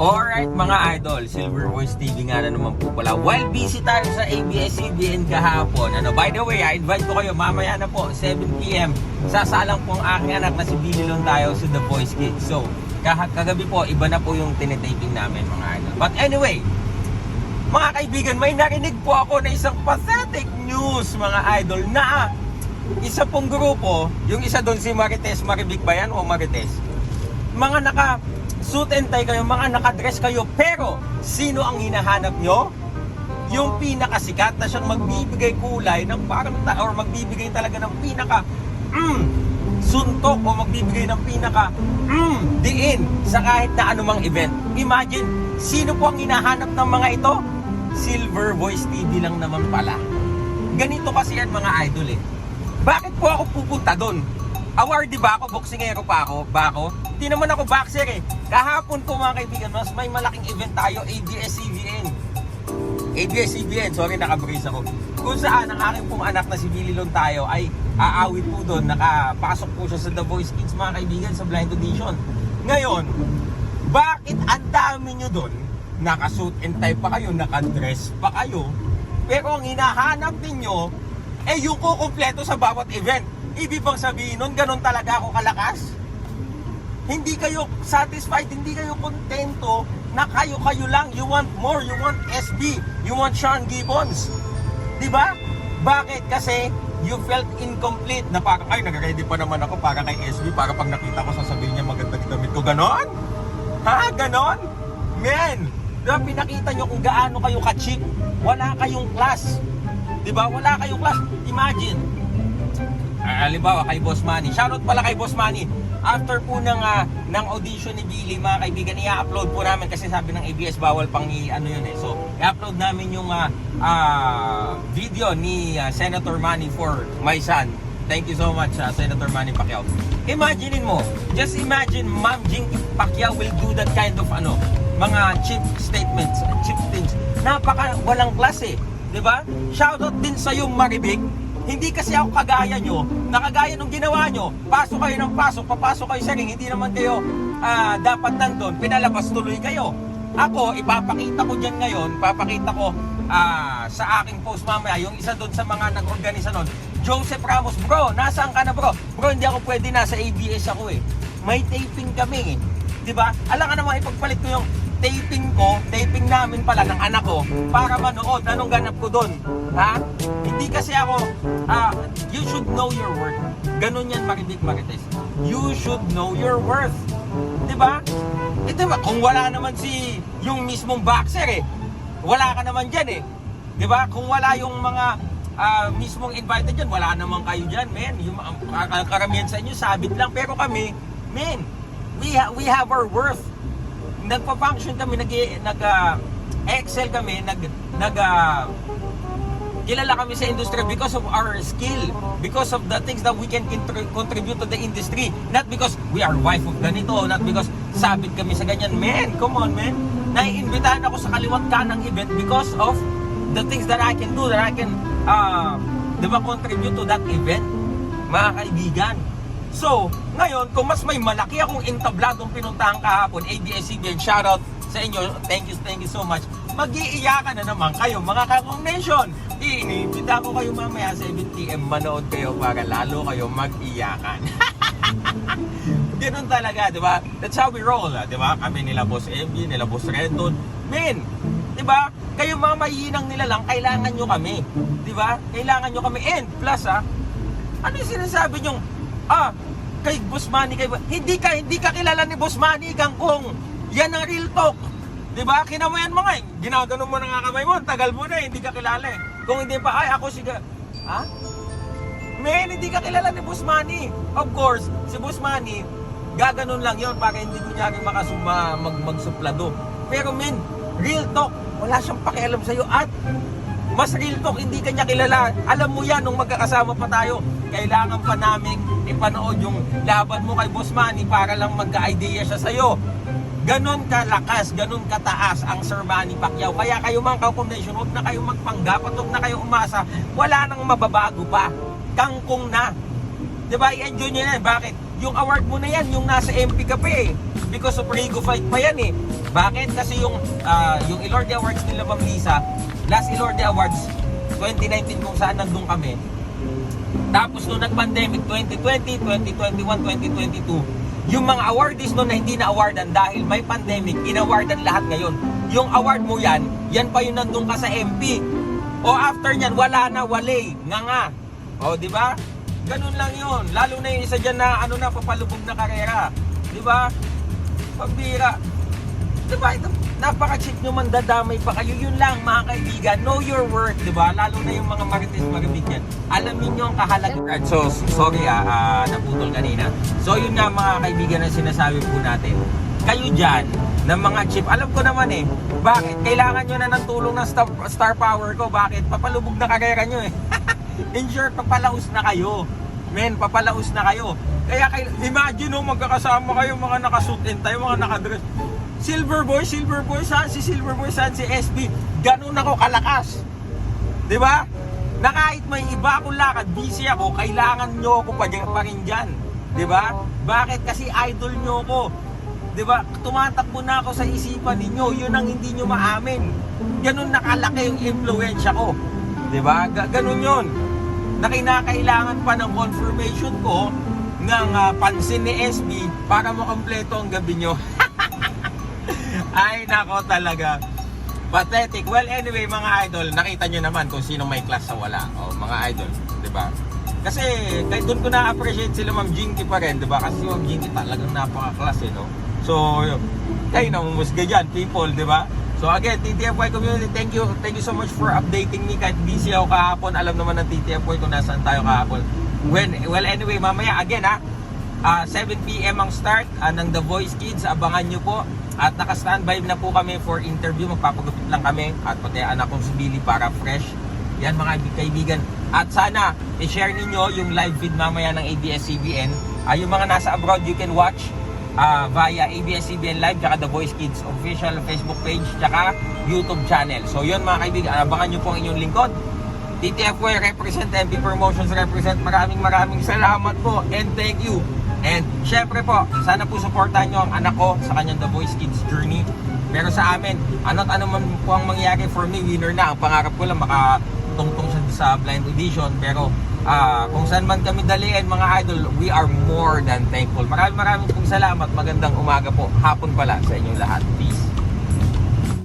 Alright mga idol, Silver Voice TV nga na naman po pala. While busy tayo sa ABS-CBN kahapon, ano, by the way, I invite ko kayo mamaya na po, 7pm, sasalang po ang aking anak na si Billy Long tayo sa The Voice Kids. So, kagabi po, iba na po yung tinitaping namin mga idol. But anyway, mga kaibigan, may narinig po ako na isang pathetic news mga idol na isa pong grupo, yung isa doon si Marites, Maribig ba yan o Marites? Mga naka suit and tie kayo, mga nakadress kayo, pero sino ang hinahanap nyo? Yung pinakasikat na siyang magbibigay kulay ng parang ta- or magbibigay talaga ng pinaka mm, suntok o magbibigay ng pinaka mm, diin sa kahit na anumang event. Imagine, sino po ang hinahanap ng mga ito? Silver Voice TV lang naman pala. Ganito kasi yan mga idol eh. Bakit po ako pupunta doon? Awardee ba ako? Boksingero pa ako? Ba ako? Hindi naman ako boxer eh. Kahapon po mga kaibigan, mas may malaking event tayo, ABS-CBN. ABS-CBN, sorry nakabrace ako. Kung saan ang aking pong anak na si Billy Lon tayo ay aawit po doon, nakapasok po siya sa The Voice Kids mga kaibigan sa blind audition. Ngayon, bakit ang dami nyo doon? Nakasuit and tie pa kayo, nakadress pa kayo, pero ang hinahanap ninyo, eh yung kukumpleto sa bawat event. Ibig bang sabihin nun, ganun talaga ako kalakas? Hindi kayo satisfied, hindi kayo kontento na kayo-kayo lang. You want more, you want SB, you want Sean Gibbons. Di ba? Bakit? Kasi you felt incomplete na parang, ay, nag-ready pa naman ako para kay SB para pag nakita ko sasabihin niya maganda damit ko. Ganon? Ha? Ganon? Men! Diba, pinakita nyo kung gaano kayo ka-cheap. Wala kayong class. Di ba? Wala kayong class. Imagine, Ah, halimbawa kay Boss Manny. Shoutout pala kay Boss Manny. After po ng, ah, ng audition ni Billy, mga kaibigan, i-upload po namin kasi sabi ng ABS bawal pang ano yun eh. So, i-upload namin yung ah, ah, video ni ah, Senator Manny for my son. Thank you so much, ah, Senator Manny Pacquiao. Imaginein mo, just imagine Ma'am Jing Pacquiao will do that kind of ano, mga cheap statements, cheap things. Napaka walang klase, di ba? Shoutout din sa yung Maribig. Hindi kasi ako kagaya nyo, na kagaya nung ginawa nyo, pasok kayo ng pasok, papasok kayo sa ring, hindi naman kayo ah, dapat nandun, pinalabas tuloy kayo. Ako, ipapakita ko dyan ngayon, papakita ko ah, sa aking post mamaya, yung isa doon sa mga nag-organisa nun, Joseph Ramos, bro, nasaan ka na bro? Bro, hindi ako pwede nasa ABS ako eh. May taping kami eh. Di ba? Alam ka naman, ipagpalit ko yung taping ko, taping namin pala ng anak ko para manood anong ganap ko doon. Ha? Hindi kasi ako, ah, you should know your worth. Ganon yan, Maribig Marites. You should know your worth. Di ba? Ito ba, kung wala naman si yung mismong boxer eh, wala ka naman dyan eh. Di ba? Kung wala yung mga ah, mismong invited dyan, wala naman kayo dyan, men. Yung uh, karamihan sa inyo, sabit lang. Pero kami, men, we, ha- we have our worth nagpa-function kami, nag, nag ah, excel kami, nag, nag, ah, kilala kami sa industry because of our skill, because of the things that we can contri- contribute to the industry. Not because we are wife of ganito, not because sabit kami sa ganyan. Man, come on, man. Naiimbitahan ako sa kaliwat ka ng event because of the things that I can do, that I can, uh, di ba, contribute to that event, mga kaibigan. So, ngayon, kung mas may malaki akong entabladong pinuntahan kahapon, ABS-CBN, shoutout sa inyo, thank you, thank you so much. Mag-iiyakan na naman kayo, mga Kakong Nation. Iniimbita ko kayo mamaya sa 7pm, manood kayo para lalo kayo mag-iyakan. Ganun talaga, di ba? That's how we roll, di ba? Kami nila Boss MB, nila Boss Redon. Men, di ba? Kayo mga mahihinang nila lang, kailangan nyo kami. Di ba? Kailangan nyo kami. And plus, ah, ano yung sinasabi nyo? Ah, kay Boss Manny, kay... Hindi ka, hindi ka kilala ni Boss Manny, kangkong. Yan ang real talk. Di ba? Kinamayan mo nga eh. Ginagano mo na nga kamay mo. Tagal mo na eh. Hindi ka kilala eh. Kung hindi pa, ay ako si... Ha? Men, hindi ka kilala ni Boss Manny. Of course, si Boss Manny, gaganon lang yon para hindi kunyari makasuma, mag, magsuplado. Pero men, real talk, wala siyang pakialam sa'yo at mas real talk, hindi kanya kilala. Alam mo yan nung magkakasama pa tayo. Kailangan pa namin ipanood yung laban mo kay Boss Manny para lang magka-idea siya sa'yo. Ganon kalakas, ganon kataas ang Sir Manny Pacquiao. Kaya kayo mga ka-combination, huwag na kayong magpanggap at huwag na kayong umasa. Wala nang mababago pa. Kangkong na. Di ba? I-enjoy nyo na. Bakit? yung award mo na yan, yung nasa MP ka pa eh. Because of Rigo Fight pa yan eh. Bakit? Kasi yung, ah, yung Ilorde Awards nila Ma'am Lisa, last Ilorde Awards, 2019 kung saan nandun kami, tapos nung nag-pandemic, 2020, 2021, 2022, yung mga awardees noon na hindi na-awardan dahil may pandemic, in-awardan lahat ngayon. Yung award mo yan, yan pa yung nandun ka sa MP. O after nyan, wala na, wale, nga nga. O, di ba? Ganun lang yun. Lalo na yung isa dyan na, ano na, papalubog na karera. Di ba? Pambira. Di ba? Ito, napaka-cheap nyo man dadamay pa kayo. Yun lang, mga kaibigan. Know your worth, di ba? Lalo na yung mga marites maribig yan. Alamin nyo ang kahalagaan. So, sorry ah, ah, naputol kanina. So, yun nga mga kaibigan na sinasabi po natin. Kayo dyan, ng mga chip, alam ko naman eh, bakit? Kailangan nyo na ng tulong ng star, star power ko. Bakit? Papalubog na karera nyo eh. In short, papalaos na kayo. Men, papalaos na kayo. Kaya kay, imagine oh, magkakasama kayo mga nakasuit and tie, mga nakadress. Silver Boy, Silver Boy, saan si Silver Boy, saan si SB? Ganun ako kalakas. 'Di ba? Na kahit may iba akong lakad, busy ako, kailangan nyo ako pa, pa rin. 'Di ba? Bakit? Kasi idol nyo ako. 'Di ba? Tumatakbo na ako sa isipan ninyo, yun ang hindi nyo maamin. Ganun nakalaki yung impluensya ko. 'Di ba? Ga- ganun yun. Na kinakailangan pa ng confirmation ko ng ah, pansin ni SB para makompleto ang gabi nyo. Ay, nako talaga. Pathetic. Well, anyway, mga idol, nakita nyo naman kung sino may class sa wala. O, mga idol, di ba? Kasi, kahit doon ko na-appreciate sila Ma'am Jinky pa rin, di ba? Kasi si Ma'am Jinky talagang napaka-class, eh, no? So, kayo namumusga dyan, people, di ba? So again, TTFY community, thank you. Thank you so much for updating me kahit busy ako kahapon. Alam naman ng TTFY kung nasaan tayo kahapon. When, well, anyway, mamaya, again, ha? Ah, 7 p.m. ang start ah, ng The Voice Kids. Abangan nyo po. At naka-standby na po kami for interview. Magpapagupit lang kami. At pati anak kong si Billy para fresh. Yan mga kaibigan. At sana, i-share ninyo yung live feed mamaya ng ABS-CBN. Ah, yung mga nasa abroad, you can watch ah, via ABS-CBN Live tsaka The Voice Kids official Facebook page tsaka YouTube channel. So yun mga kaibigan, abangan nyo po ang inyong lingkod. TTFY represent, MP Promotions represent. Maraming maraming salamat po and thank you. And syempre po, sana po supportahan nyo ang anak ko sa kanyang The Voice Kids journey. Pero sa amin, ano't ano man po ang mangyari for me, winner na. Ang pangarap ko lang makatungtong siya sa blind audition. Pero ah, kung saan man kami daliin mga idol, we are more than thankful. Maraming maraming pong salamat. Magandang umaga po. Hapon pala sa inyong lahat. Peace.